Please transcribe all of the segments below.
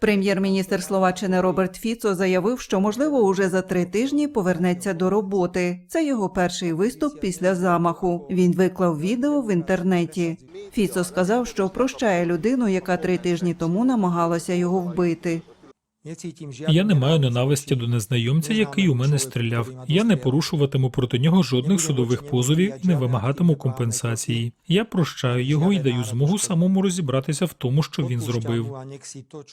Прем'єр-міністр Словаччини Роберт Фіцо заявив, що можливо уже за три тижні повернеться до роботи. Це його перший виступ після замаху. Він виклав відео в інтернеті. Фіцо сказав, що прощає людину, яка три тижні тому намагалася його вбити. Я не маю ненависті до незнайомця, який у мене стріляв. Я не порушуватиму проти нього жодних судових позовів і не вимагатиму компенсації. Я прощаю його і даю змогу самому розібратися в тому, що він зробив.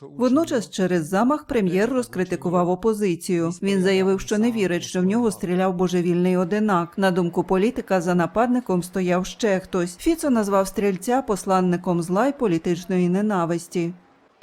Водночас, через замах прем'єр розкритикував опозицію. Він заявив, що не вірить, що в нього стріляв божевільний одинак. На думку політика, за нападником стояв ще хтось. Фіцо назвав стрільця посланником зла й політичної ненависті.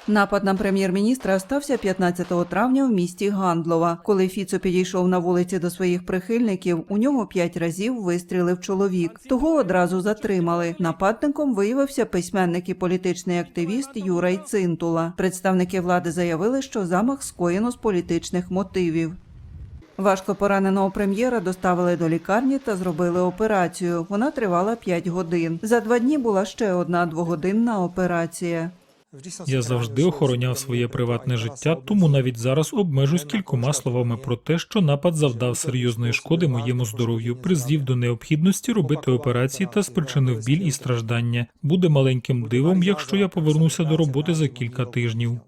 Напад на прем'єр-міністра стався 15 травня в місті Гандлова. Коли Фіцо підійшов на вулиці до своїх прихильників, у нього п'ять разів вистрілив чоловік. Того одразу затримали. Нападником виявився письменник і політичний активіст Юрай Цинтула. Представники влади заявили, що замах скоєно з політичних мотивів. Важко пораненого прем'єра доставили до лікарні та зробили операцію. Вона тривала 5 годин. За два дні була ще одна двогодинна операція. Я завжди охороняв своє приватне життя, тому навіть зараз обмежусь кількома словами про те, що напад завдав серйозної шкоди моєму здоров'ю, призвів до необхідності робити операції та спричинив біль і страждання. Буде маленьким дивом, якщо я повернуся до роботи за кілька тижнів.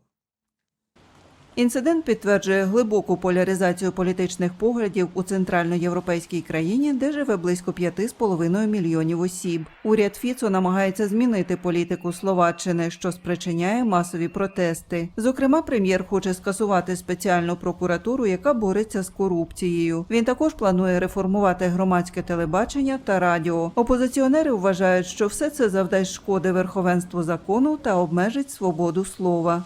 Інцидент підтверджує глибоку поляризацію політичних поглядів у центральноєвропейській країні, де живе близько 5,5 мільйонів осіб. Уряд Фіцо намагається змінити політику Словаччини, що спричиняє масові протести. Зокрема, прем'єр хоче скасувати спеціальну прокуратуру, яка бореться з корупцією. Він також планує реформувати громадське телебачення та радіо. Опозиціонери вважають, що все це завдасть шкоди верховенству закону та обмежить свободу слова.